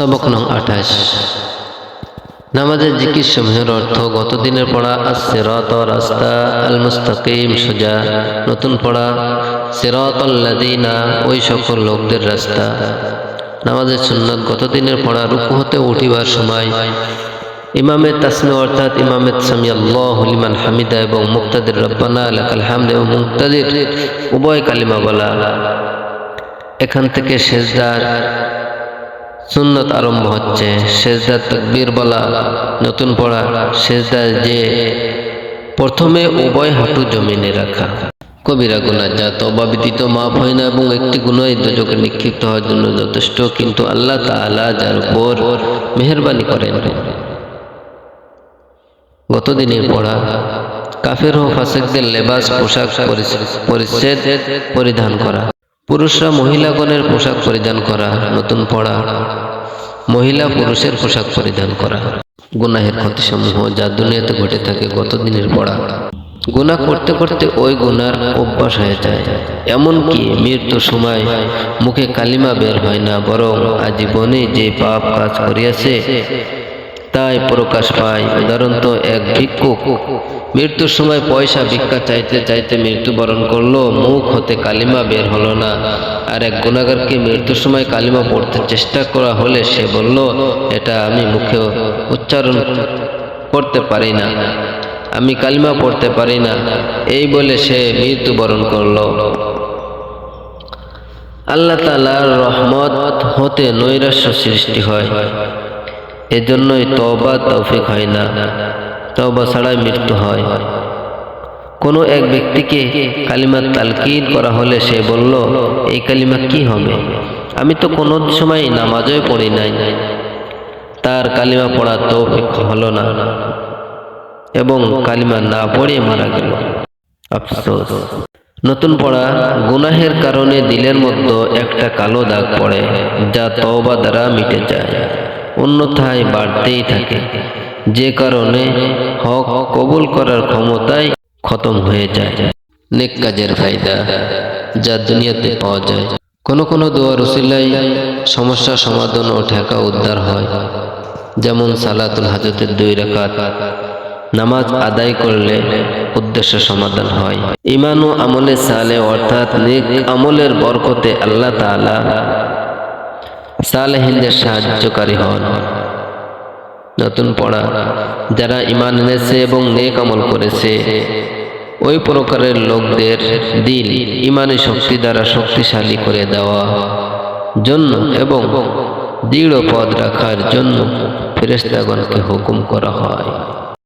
সবক নং আঠাশ। নামাজের জিকির সমূহের অর্থ গত দিনের পড়া সিরত রাস্তা আল মুস্তাকিম সোজা। নতুন পড়া, সিরত আল্লাদিনা ওই সকল লোকদের রাস্তা। নামাজের সুন্নত গত দিনের পড়া, রুকু হতে উঠিবার সময়। ইমামের তাসমে অর্থাৎ ইমামের সামি আল্লাহ লিমান হামিদা এবং মুক্তাদের রব্বানা, লাকাল হামদ এবং মুক্তাদির উভয় কালিমা বলা। এখান থেকে শেষদার সুন্নত আরম্ভ হচ্ছে। শেষদার তকবীর বলা, নতুন পড়া শেষদার যে প্রথমে উভয় হাঁটু জমিনে রাখা। কবিরা গুণা যা তবা ব্যতীত মাফ হয় না এবং একটি গুণাই দোজকে নিক্ষিপ্ত হওয়ার জন্য যথেষ্ট, কিন্তু আল্লাহ তাআলা যার উপর মেহরবানি করেন। গতদিনের পড়া, কাফের ও ফাসেকদের লেবাস, পোশাক পরিচ্ছেদ, পরিধান করা। পুরুষরা মহিলাগণের পোশাক পরিধান করা, নতুন পড়া। মহিলা পুরুষের পোশাক পরিধান করা। গুনাহের ক্ষতিসমূহ যা দুনিয়াতে ঘটে থাকে গত দিনের পড়া। গুনাহ করতে করতে ওই গুনার অভ্যাস হয়ে যায়। এমনকি মৃত্যুর সময় মুখে কালিমা বের হয় না, বরং আজীবনে যে পাপ কাজ করিয়াছে তাই প্রকাশ পায়। উদাহরণ তো এক ভিক্ষুক মৃত্যুর সময় পয়সা ভিক্ষা চাইতে চাইতে মৃত্যুবরণ করল, মুখ হতে কালিমা বের হলো না। আর এক গুণাগারকে মৃত্যুর সময় কালিমা পড়তে চেষ্টা করা হলে সে বলল, এটা আমি মুখে উচ্চারণ করতে পারি না। আমি কালিমা পড়তে পারি না। এই বলে সে মৃত্যুবরণ করল। আল্লাহ তালার রহমত হতে নৈরাশ্য সৃষ্টি হয়। এজন্যই তবা তৌফিক হয় না। তবা ছাড়াই মৃত্যু হয়। কোনো এক ব্যক্তিকে কালিমা তালকিন করা হলে সে বলল, এই কালিমা কি হবে? আমি তো কোনো সময় নামাজই পড়ি নাই। তার কালিমা পড়া তৌফিক হলো না এবং কালিমা না পড়ে মারা গেল। আফসোস। নতুন পড়া গুনাহের কারণে দিলের মধ্যে একটা কালো দাগ পড়ে, যা তওবা দ্বারা মিটে যায়। অন্যথায় বাড়তেই থাকে। যে কারণে হক কবুল করার ক্ষমতাই খতম হয়ে যায়। নেক কাজের ফায়দা যা দুনিয়াতে পাওয়া যায়। কোনো কোনো দোয়ার উসিলাই সমস্যা সমাধান ও ঠেকা উদ্ধার হয়। যেমন সালাতুল হাজতের দুই রাকাত। নামাজ আদায় করলে উদ্দেশ্য সমাধান হয়। ইমান ও আমলে সালে অর্থাৎ নেক আমলের বরকতে আল্লাহ তাআলা সালেহিনদের সাহায্যকারী হন। নতুন পড়া যারা ইমান এনেছে এবং নেক আমল করেছে, ওই প্রকারের লোকদের দিল ইমানি শক্তি দ্বারা শক্তিশালী করে দেওয়া জন্য এবং দৃঢ় পদ রাখার জন্য ফেরেস্তাগণকে হুকুম করা হয়।